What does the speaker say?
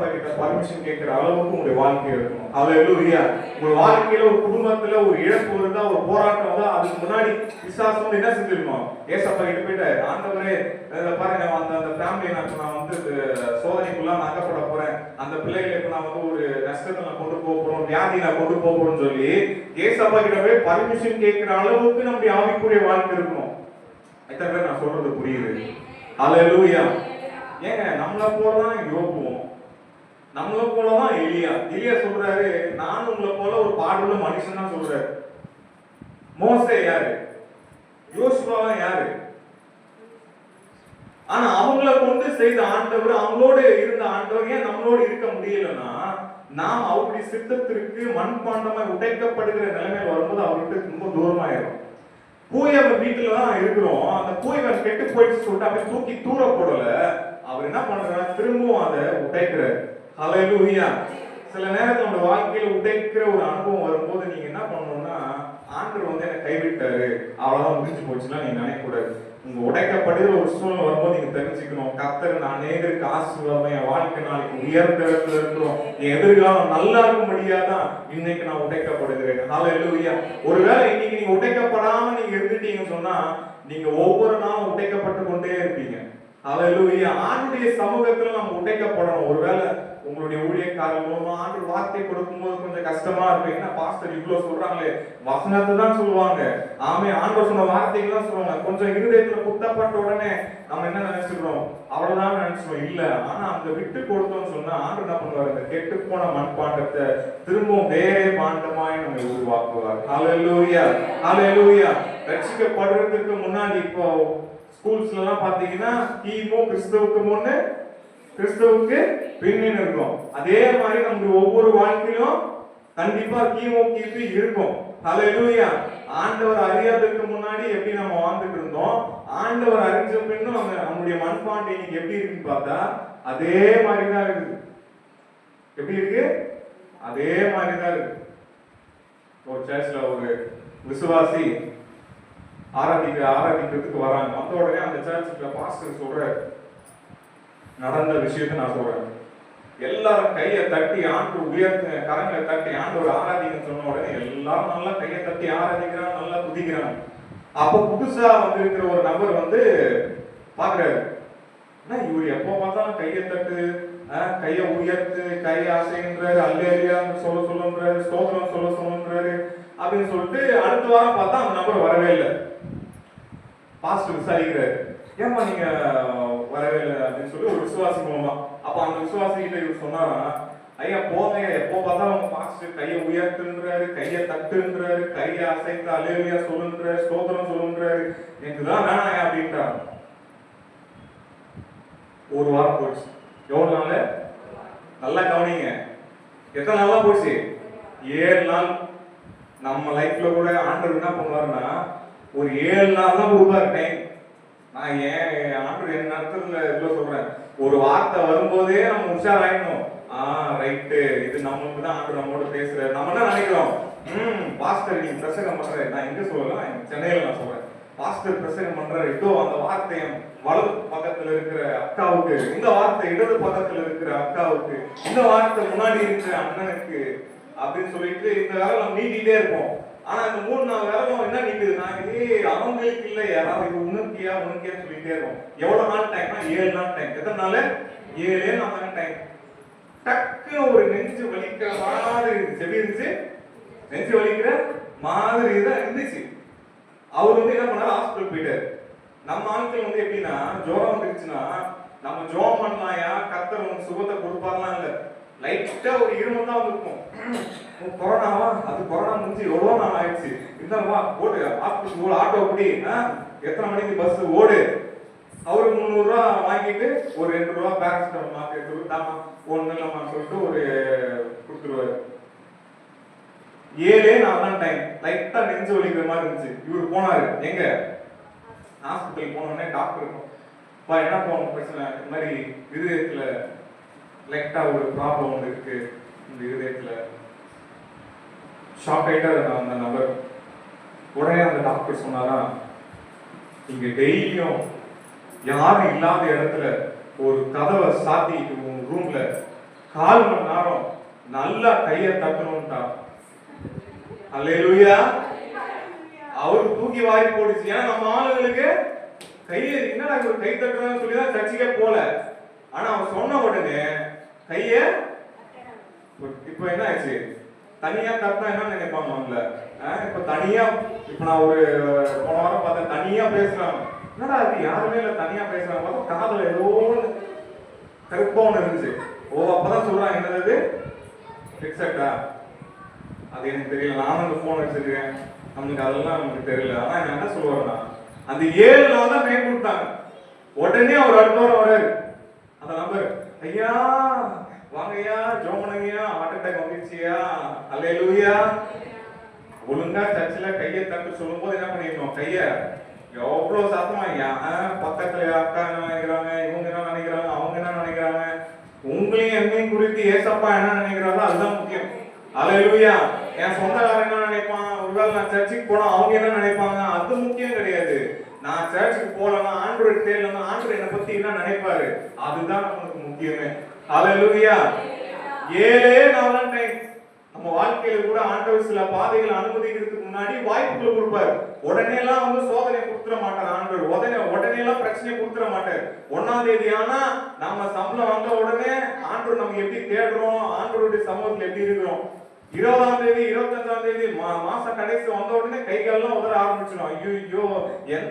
Permission கேட்கிற அளவுக்கு உங்களுடைய வாழ்க்கை இருக்கணும் அல்லேலூயா உங்க வாழ்க்கையில ஒரு குடும்பத்துல ஒரு இழப்பு வருதா ஒரு போராட்டம் வருதா அதுக்கு முன்னாடி விசுவாசம் வந்து என்ன செஞ்சிருக்கோம் ஏசப்பா கிட்ட போயிட்டு ஆண்டவரே இதை பாருங்க அந்த அந்த ஃபேமிலி நான் நான் வந்து சோதனைக்குள்ள நான் அகப்பட போறேன். அந்த பிள்ளைகளுக்கு நான் வந்து ஒரு நஷ்டத்தை நான் கொண்டு போக போறோம் வியாதி நான் கொண்டு போக போறோம்னு சொல்லி ஏசப்பா கிட்ட போய் பர்மிஷன் கேட்கிற அளவுக்கு நம்முடைய ஆவிக்குரிய வாழ்க்கை இருக்கணும். எத்தனை பேர் நான் சொல்றது புரியுது. அல்லேலூயா ஏங்க நம்மள போல தான் நம்மளை போல தான் எலியா. எலியா சொல்றாரு நான் உங்களை போல ஒரு பாடுள்ள மனுஷன் தான் சொல்றாரு. மோசே யாரு? யோசுவா யாரு? ஆனா அவங்கள கொண்டு செய்த ஆண்டவர் அவங்களோட இருந்த ஆண்டவர் ஏன் நம்மளோட இருக்க முடியலன்னா நாம் அவருடைய சித்தத்திற்கு மண்பாண்டமாய் உடைக்கப்படுகிற நிலைமையில் வரும்போது அவர்கிட்ட ரொம்ப தூரமாயிரும். பூயவர் வீட்டுல தான் இருக்கிறோம். அந்த பூயவர் கெட்டு போயிடுச்சு சொல்லிட்டு அப்படியே தூக்கி தூர போடல அவர் என்ன பண்றாரு திரும்பவும் அதை உடைக்கிறாரு. ஹalleluya சில நேரத்தில் உங்க வாழ்க்கையில உடைக்கிற ஒரு அனுபவம் வரும்போது நீங்க என்ன பண்ணணும்னா ஆண்டு வந்து என்னை கைவிட்டாரு. அவ்வளவுதான் முடிஞ்சு போச்சுன்னா நீங்க நினைக்கக்கூடாது. உங்க உடைக்கப்படுகிற ஒரு சூழ்நிலை வரும்போது நீங்க தெரிஞ்சுக்கணும். கத்தர் நான் அநேகருக்கு ஆசீர்வாதம் என் வாழ்க்கை நாளைக்கு உயர்ந்த இடத்துல இருக்கிறோம். என் எதிர்காலம் நல்லா இருக்கும்படியாதான் இன்னைக்கு நான் உடைக்கப்படுகிறேன். ஹalleluya ஒருவேளை இன்னைக்கு நீங்க உடைக்கப்படாம நீங்க இருந்துட்டீங்கன்னு சொன்னா நீங்க ஒவ்வொரு நாளும் உடைக்கப்பட்டு கொண்டே இருப்பீங்க. ஹalleluya ஆண்டுடைய சமூகத்துல நம்ம உடைக்கப்படணும். ஒருவேளை உங்களுடைய ஊழியக்காரர் மூலமா ஆண்டு வார்த்தை கொடுக்கும்போது கொஞ்சம் கஷ்டமா இருக்கு. என்ன பாஸ்டர் இவ்வளவு சொல்றாங்களே? வசனத்தை தான் சொல்லுவாங்க. ஆமே ஆண்டவர் சொன்ன வார்த்தைகள் தான் சொல்லுவாங்க. கொஞ்சம் இருதயத்துல குத்தப்பட்ட உடனே நம்ம என்ன நினைச்சுக்கிறோம்? அவ்வளவுதான் நினைச்சிடும் இல்ல ஆனா அந்த விட்டு கொடுத்தோம்னு சொன்னா ஆண்டு என்ன பண்ணுவார்? இந்த கெட்டு போன மண்பாண்டத்தை திரும்பவும் வேறே பாண்டமாய் நம்ம உருவாக்குவார். ஹalleluya ஹalleluya ரட்சிக்கப்படுறதுக்கு முன்னாடி இப்போ ஸ்கூல்ஸ்ல எல்லாம் பாத்தீங்கன்னா கிமு கிறிஸ்தவுக்கு முன்னு கிறிஸ்தவுக்கு பின்னு இருக்கும். அதே மாதிரி நம்முடைய ஒவ்வொரு வாழ்க்கையிலும் கண்டிப்பா கிமு கிபி இருக்கும். ஹalleluya ஆண்டவர் அறியாததுக்கு முன்னாடி எப்படி நம்ம வாழ்ந்துட்டு இருந்தோம்? ஆண்டவர் அறிஞ்ச பின்னும் நம்ம நம்முடைய மண்பாண்டை இன்னைக்கு எப்படி இருக்குன்னு பார்த்தா அதே மாதிரி தான் இருக்குது. எப்படி இருக்கு? அதே மாதிரி தான் இருக்கு ஒரு சர்ச்ல ஒரு விசுவாசி ஆராதிக்க ஆராதிக்கிறதுக்கு வராங்க. வந்த உடனே அந்த சர்ச்சுக்கு பாஸ்டர் சொல்ற நடந்த விஷயத்தை நான் சொல்றேன். எல்லாரும் கையை தட்டி ஆண்டு உயர்த்த கரங்களை தட்டி ஆண்டு ஒரு ஆராதிக்கன்னு சொன்ன உடனே எல்லாரும் நல்லா கையை தட்டி ஆராதிக்கிறாங்க நல்லா குதிக்கிறாங்க அப்ப புதுசா வந்திருக்கிற ஒரு நபர் வந்து பாக்குறாரு ஏன்னா இவர் எப்போ பார்த்தாலும் கையை தட்டு கையை உயர்த்து கையை அசைன்றாரு அல்லேரியா சொல்ல சொல்லுன்றாரு ஸ்தோத்திரம் சொல்ல சொல்லுன்றாரு அப்படின்னு சொல்லிட்டு அடுத்த வாரம் பார்த்தா அந்த நபர் வரவே இல்லை. பாஸ்டர் விசாரிக்கிறாரு. ஏம்மா நீங்க வரவே இல்லை அப்படின்னு சொல்லி ஒரு விசுவாசி மூலமா. அப்ப அந்த விசுவாசி கிட்ட இவர் சொன்னாராம் ஐயா போதையா எப்போ பார்த்தாலும் அவங்க பாஸ்டர் கையை உயர்த்துன்றாரு கையை தட்டுன்றாரு கையை அசைத்து அலேலியா சொல்லுன்றாரு ஸ்தோத்திரம் சொல்லுன்றாரு. எனக்கு தான் வேணாயா அப்படின்றாரு. ஒரு வாரம் போச்சு எவ்வளவு நாள்? நல்லா கவனிங்க. எத்தனை நாளா போச்சு ஏழு நாள். நம்ம லைஃப்ல கூட ஆண்டவர் என்ன பண்ணுவாருன்னா ஒரு ஏழு நாள் தான் கொடுப்பாரு டைம் நான் ஏன் ஆண்டு என் நேரத்தில் இவ்வளோ சொல்றேன். ஒரு வார்த்தை வரும்போதே நம்ம உஷாராயிடணும் ஆ ரைட்டு. இது நம்மளுக்கு தான் ஆண்டு நம்மளோட பேசுறாரு நம்ம தான் நினைக்கிறோம்? ம் பாஸ்டர் நீ பிரசங்கம் பண்ணுற நான் எங்கே சொல்லலாம்? சென்னையில் நான் சொல்கிறேன் பாஸ்டர் பிரசங்கம் பண்றாரு. இதோ அந்த வார்த்தையை வலது பக்கத்துல இருக்கிற அக்காவுக்கு இந்த வார்த்தை இடது பக்கத்துல இருக்கிற அக்காவுக்கு இந்த வார்த்தை முன்னாடி இருக்கிற அண்ணனுக்கு அப்படின்னு சொல்லிட்டு இந்த வேலை நம்ம நீட்டிகிட்டே இருப்போம். ஆனா இந்த மூணு நாலு வேலை என்ன நீக்குதுன்னா ஏய் அவங்களுக்கு இல்ல. யாராவது இது உனக்கியா உனக்கியா சொல்லிட்டே இருக்கும். எவ்வளவு நாள் டைம்னா ஏழு நாள் டைம் எத்தனை நாள்? ஏழே நாள் டைம் டக்குன்னு ஒரு நெஞ்சு வலிக்கிற மாதிரி இருந்துச்சு. எப்படி இருந்துச்சு? நெஞ்சு வலிக்கிற மாதிரி தான் இருந்துச்சு. அவர் வந்து என்ன பண்ணாரு? ஹாஸ்பிட்டல் போயிட்டாரு. நம்ம ஆட்கள் வந்து எப்படின்னா ஜோரம் வந்துருச்சுன்னா நம்ம ஜோம் பண்ணலாம்யா கத்தர் சுகத்தை கொடுப்பார்லாம் இல்ல லைட்டா ஒரு இருமல் தான் இருக்கும் கொரோனாவா அது கொரோனா முடிஞ்சு எவ்வளோ நாள் ஆயிடுச்சு. இந்தாம்மா ஓடு. ஆஃபீஸ் ஓடு ஆட்டோ அப்படி எத்தனை மணிக்கு பஸ் ஓடு? அவரு முந்நூறு ரூபா வாங்கிட்டு ஒரு ரெண்டு ரூபா பேரண்ட்ஸ் மார்க்கெட் கொடுத்தாமா ஒண்ணு இல்லாம சொல்லிட்டு ஒரு கொடுத்துருவாரு. ஏழே நான் தான் டைம் லைட்டா நெஞ்சு வலிக்கிற மாதிரி இருந்துச்சு. இவர் போனாரு. எங்க? ஹாஸ்பிட்டல் போனோடனே டாக்டர் பா என்ன போகணும் பிரச்சனை? இந்த மாதிரி இருதயத்துல லைட்டா ஒரு ப்ராப்ளம் ஒன்று இருக்கு. ஷாக் ஆயிட்டாரு அந்த நபர் உடனே அந்த டாக்டர் சொன்னாரா நீங்க டெய்லியும் யாரும் இல்லாத இடத்துல ஒரு கதவை சாத்திட்டு உங்க ரூம்ல கால் மணி நேரம் நல்லா கையை தட்டணும்ட்டா. அல்லேலூயா அவருக்கு தூக்கி வாரி போடுச்சு ஏன்னா நம்ம ஆளுங்களுக்கு கையை என்னடா இவர் கை தட்டுறான்னு சொல்லி தான் சர்ச்சைக்கே போல. ஆனா அவன் சொன்ன உடனே கைய இப்போ என்ன ஆச்சு? தனியா தட்டினா என்ன நினைப்பாங்க அவங்கள. ஆஹ் இப்ப தனியா இப்ப நான் ஒரு போன வாரம் பார்த்தேன் தனியா பேசுறாங்க. என்னடா அது யாருமே இல்லை தனியா பேசுறாங்க. பார்த்தா காதுல ஏதோ ஒன்று கருப்பா ஒன்று இருந்துச்சு. ஓ அப்பதான் சொல்றாங்க என்னது ஃபிக்ஸட்டா அது எனக்கு தெரியல நானும் அந்த போன் வச்சிருக்கேன். நமக்கு அதெல்லாம் நமக்கு தெரியல. ஆனா நான் என்ன சொல்லுவேன்னா அந்த ஏழு நாள் தான் டைம் கொடுத்தாங்க. உடனே அவர் அடுத்த வாரம் வராரு அந்த நம்பர் ஐயா வாங்கய்யா ஐயா ஜோம் பண்ணுங்கய்யா ஹார்ட் அட்டாக் வந்துருச்சியா அல்லேலூயா. ஒழுங்கா சர்ச்சில் கையை தட்டு சொல்லும்போது என்ன பண்ணிடணும்? கையை எவ்வளோ சத்தமா ஐயா? ஆஹ், பக்கத்துல அக்கா என்ன நினைக்கிறாங்க இவங்க என்ன நினைக்கிறாங்க அவங்க என்ன நினைக்கிறாங்க? உங்களையும் என்னையும் குறித்து ஏசப்பா என்ன நினைக்கிறாரோ அதுதான் முக்கியம். அல்லேலூயா. என் சொந்தக்காரன் என்ன நினைப்பான்? ஒருவேளை நான் சர்ச்சுக்கு போனா அவங்க என்ன நினைப்பாங்க? அது முக்கியம் கிடையாது. நான் சர்ச்சுக்கு போலன்னா ஆண்ட்ராய்டு தேடலன்னா ஆண்ட்ராய்டு என்னை பத்தி என்ன நினைப்பாரு? அதுதான் நமக்கு முக்கியமே. அல்லேலூயா ஏழே நாள் டைம் நம்ம வாழ்க்கையில கூட ஆண்டவர் சில பாதைகள் அனுமதிக்கிறதுக்கு முன்னாடி வாய்ப்புகளை கொடுப்பாரு. உடனே எல்லாம் வந்து சோதனை கொடுத்துட மாட்டார் ஆண்டவர். உடனே உடனே எல்லாம் பிரச்சனை கொடுத்துட மாட்டார். ஒன்னாம் தேதி ஆனா நம்ம சம்பளம் வந்த உடனே ஆண்டவர் நம்ம எப்படி தேடுறோம்? ஆண்டவருடைய சமூகத்துல எப்படி இருக்கிறோம்? இருபதாம் தேதி இருபத்தஞ்சாம் தேதி மா- மாசம் கடைசி வந்த உடனே கை கால்லாம் உதற ஆரம்பிச்சிடும் ஐயோ எந்த